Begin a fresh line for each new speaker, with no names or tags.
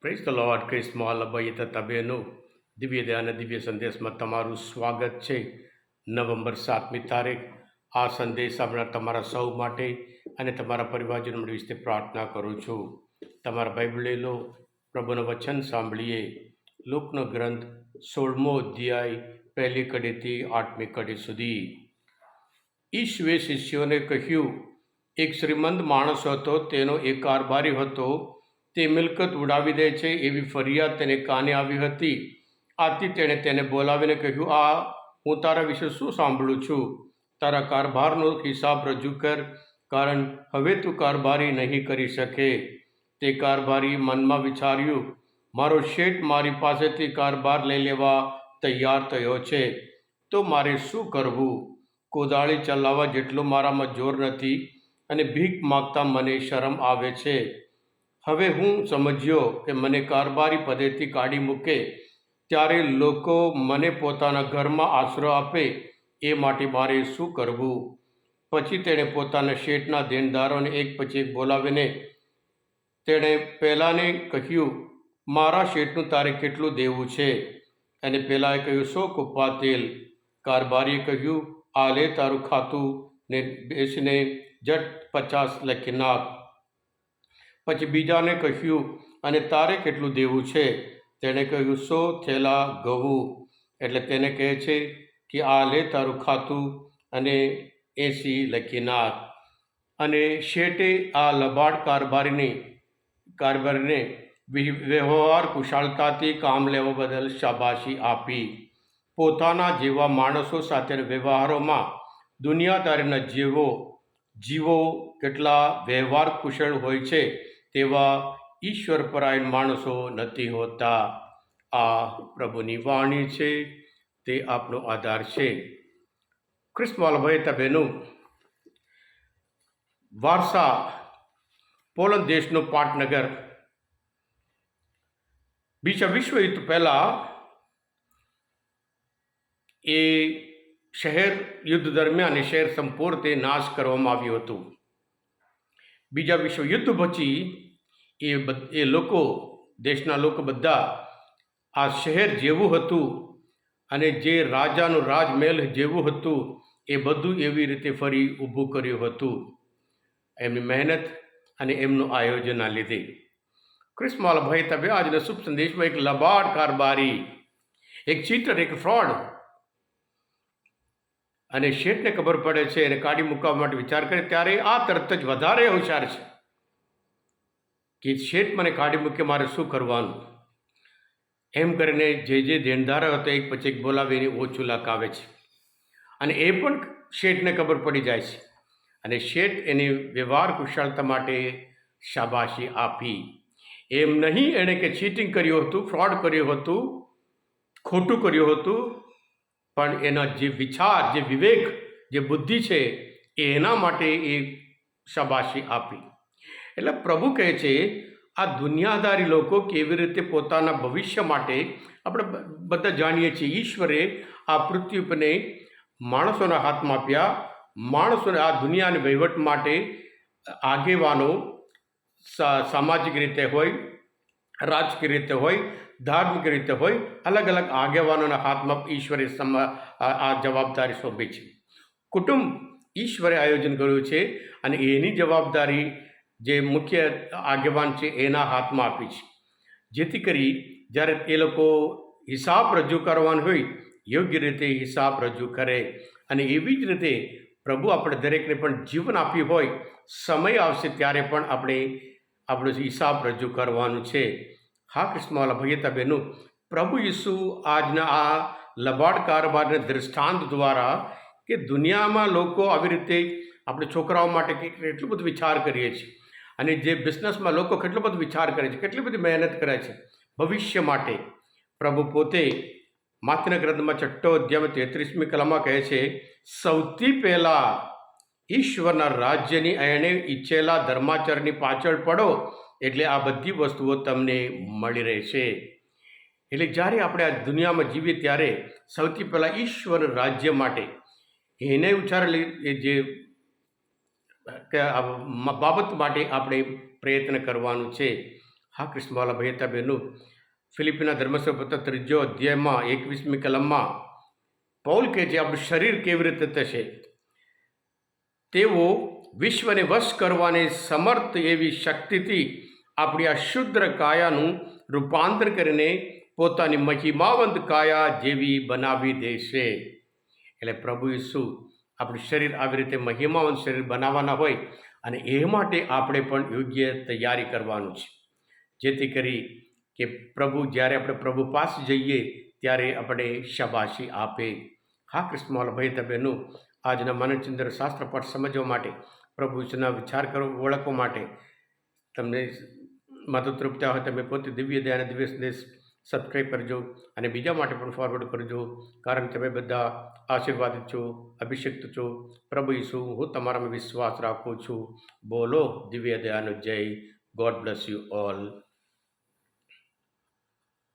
Press the Lord ક્રિસ્મોલ અભય તથા બહેનો દિવ્ય દયા અને દિવ્ય સંદેશમાં તમારું સ્વાગત છે નવેમ્બર સાતમી તારીખ. આ સંદેશ આપણા તમારા સૌ માટે અને તમારા પરિવારજનો માટે વિશે પ્રાર્થના કરું છું. તમારા બાઇબલ લો, પ્રભુનું વચન સાંભળીએ. લોકનો ગ્રંથ સોળમો અધ્યાય, પહેલી કડીથી આઠમી કડી સુધી. ઈશ્વે શિષ્યોને કહ્યું, એક શ્રીમંત માણસ હતો, તેનો એક કારભારી હતો. તે મિલકત ઉડાવી દે છે એવી ફરિયાદ તેને કાને આવી હતી? આથી તેણે તેને બોલાવીને કહ્યું, આ, હું તારા વિશે શું સાંભળું છું? તારા કારભારનો હિસાબ રજૂ કર, કારણ હવે તું કારભારી નહીં કરી શકે. તે કારભારી મનમાં વિચાર્યું, મારો શેઠ મારી પાસેથી કારભાર લઈ લેવા તૈયાર થયો છે. તો મારે શું કરવું? કોદાળી ચલાવવા જેટલો મારામાં જોર નથી અને ભીખ માગતા મને શરમ આવે છે. હવે હું સમજ્યો કે મને કારબારી પદેથી કાઢી મૂકે, ત્યારે લોકો મને પોતાના ઘરમાં આશરો આપે, એ માટે મારે શું કરવું? પછી તેણે પોતાના શેઠના દેણદારોને એક પછી એક બોલાવીને તેણે પહેલાંને કહ્યું, મારા શેઠનું તારે કેટલું દેવું છે? અને પહેલાંએ કહ્યું, સો કુપ્પા તેલ. કારબારીએ કહ્યું, આ લે તારું ખાતું ને બેસીને, જટ પચાસ લખી નાખ. પછી બીજાને કહ્યું, અને તારે કેટલું દેવું છે? તેણે કહ્યું, સો થેલા ઘઉં. એટલે તેને કહે છે કે, આ લે તારું ખાતું અને એસી લખી નાખ. અને શેઠે આ લબાડ કારભારીની, કારભારીને વ્યવહાર કુશળતાથી કામ લેવા બદલ શાબાશી આપી. પોતાના જેવા માણસો સાથેના વ્યવહારોમાં દુનિયાદારીના જીવો જીવો કેટલા વ્યવહાર કુશળ હોય છે તેવા ઈશ્વરપરાયણ માણસો નથી હોતા. આ પ્રભુની વાણી છે, તે આપનો આધાર છે. ક્રિસ્મલભાઈ તબેનું વારસા પોલંદ દેશનું પાટનગર. બીજા વિશ્વયુદ્ધ પહેલાં એ શહેર યુદ્ધ દરમિયાન એ શહેર સંપૂર્ણ નાશ કરવામાં આવ્યું હતું. બીજા વિશ્વયુદ્ધ પછી એ એ લોકો, દેશના લોકો બધા આ શહેર જેવું હતું અને જે રાજાનું રાજમહેલ જેવું હતું એ બધું એવી રીતે ફરી ઊભું કર્યું હતું. એમની મહેનત અને એમનું આયોજનના લીધે. કૃષ્ણમાલભાઈ ભાઈ તબે આજના શુભ સંદેશમાં એક લબાડ કારબારી, એક ચીટર એક ફ્રોડ અને શેઠને ખબર પડે છે, એને કાઢી મૂકવા માટે વિચાર કરે, ત્યારે આ તરત જ વધારે હોશિયાર છે. કે શેઠ મને કાઢી મૂકે, મારે શું કરવાનું? એમ કરીને જે જે દેણદારો હતો, એક પછી એક બોલાવી એની ઓછું લખાવે છે. અને એ પણ શેઠને ખબર પડી જાય છે. અને શેઠ એની વ્યવહાર કુશળતા માટે શાબાશી આપી. એમ નહીં એણે કે ચીટિંગ કર્યું હતું ફ્રોડ કર્યું હતું, ખોટું કર્યું હતું, પણ એના જે વિચાર, જે વિવેક, જે બુદ્ધિ છે એ એના માટે એ શાબાશી આપી. એટલે પ્રભુ કહે છે, આ દુનિયાદારી લોકો કેવી રીતે પોતાના ભવિષ્ય માટે આપણે બધા જાણીએ છીએ. ઈશ્વરે આ પૃથ્વી પરને માણસોના હાથમાં આપ્યા. માણસોને આ દુનિયાને વહીવટ માટે આગેવાનો સામાજિક રીતે હોય, રાજકીય રીતે હોય, ધાર્મિક રીતે હોય અલગ અલગ આગેવાનોના હાથમાં ઈશ્વરે આ જવાબદારી સોંપી છે. કુટુંબ ઈશ્વરે આયોજન કર્યું છે અને એની જવાબદારી જે મુખ્ય આગેવાન છે, એના હાથમાં આપી છે. જેથી કરી જ્યારે એ લોકો હિસાબ રજૂ કરવાનો હોય, યોગ્ય રીતે હિસાબ રજૂ કરે અને એવી જ રીતે પ્રભુ આપણે દરેકને પણ જીવન આપ્યું હોય, સમય આવશે ત્યારે પણ આપણે આપણો હિસાબ રજૂ કરવાનું છે. હા, કૃષ્ણવાલા ભૈયતા બહેનો, પ્રભુ ઈસુ આજના આ લબાડ કારબારને દ્રષ્ટાંત દ્વારા કે દુનિયામાં લોકો આવી રીતે આપણે છોકરાઓ માટે કેટલું બધું વિચાર કરીએ છીએ. અને જે બિઝનેસમાં લોકો કેટલો બધો વિચાર કરે છે, કેટલી બધી મહેનત કરે છે, ભવિષ્ય માટે પ્રભુ પોતે માતના ગ્રંથમાં છઠ્ઠો અધ્યાય તેત્રીસમી કલામાં કહે છે, સૌથી પહેલાં ઈશ્વરના રાજ્યની એણે ઈચ્છેલા ધર્માચરની પાછળ પડો, એટલે આ બધી વસ્તુઓ તમને મળી રહેશે. એટલે જ્યારે આપણે આ દુનિયામાં જીવીએ ત્યારે સૌથી પહેલાં ઈશ્વર રાજ્ય માટે એને એ જે બાબત માટે આપણે પ્રયત્ન કરવાનું છે. હા કૃષ્ણવાલા હતા ફિલિપીના ધર્મસ્વ પત્ર ત્રીજો અધ્યાયમાં એકવીસમી કલમમાં પૌલ કે જે આપણું શરીર કેવી રીતે થશે? તેઓ વિશ્વને વશ કરવાની સમર્થ એવી શક્તિથી આપણી આ શુદ્ર કાયાનું રૂપાંતર કરીને પોતાની મહિમાવંત કાયા જેવી બનાવી દેશે. એટલે પ્રભુ ઈસુ આપણું શરીર આવી રીતે મહિમાવંત શરીર બનાવવાના હોય અને એ માટે આપણે પણ યોગ્ય તૈયારી કરવાનું છે. જેથી કરી કે પ્રભુ, જ્યારે આપણે પ્રભુ પાસે જઈએ, ત્યારે આપણે શાબાશી આપે. હા કૃષ્ણવાલ ભાઈ તબેનું આજના માનવચંદ્ર શાસ્ત્ર પાઠ સમજવા માટે પ્રભુના વિચાર કરો, ઓળખવા માટે, તમને તૃપ્તા હોય, તમે પોતે દિવ્ય દયા દિવ્ય સંદેશ સબસ્ક્રાઈબ કરજો અને બીજા માટે પણ ફોરવર્ડ કરજો. કારણ તમે બધા આશીર્વાદિત છો, અભિષિક્ત છો. પ્રભુ ઈસુ, હું તમારામાં વિશ્વાસ રાખું છું. બોલો દિવ્ય દયાનો જય. God bless you all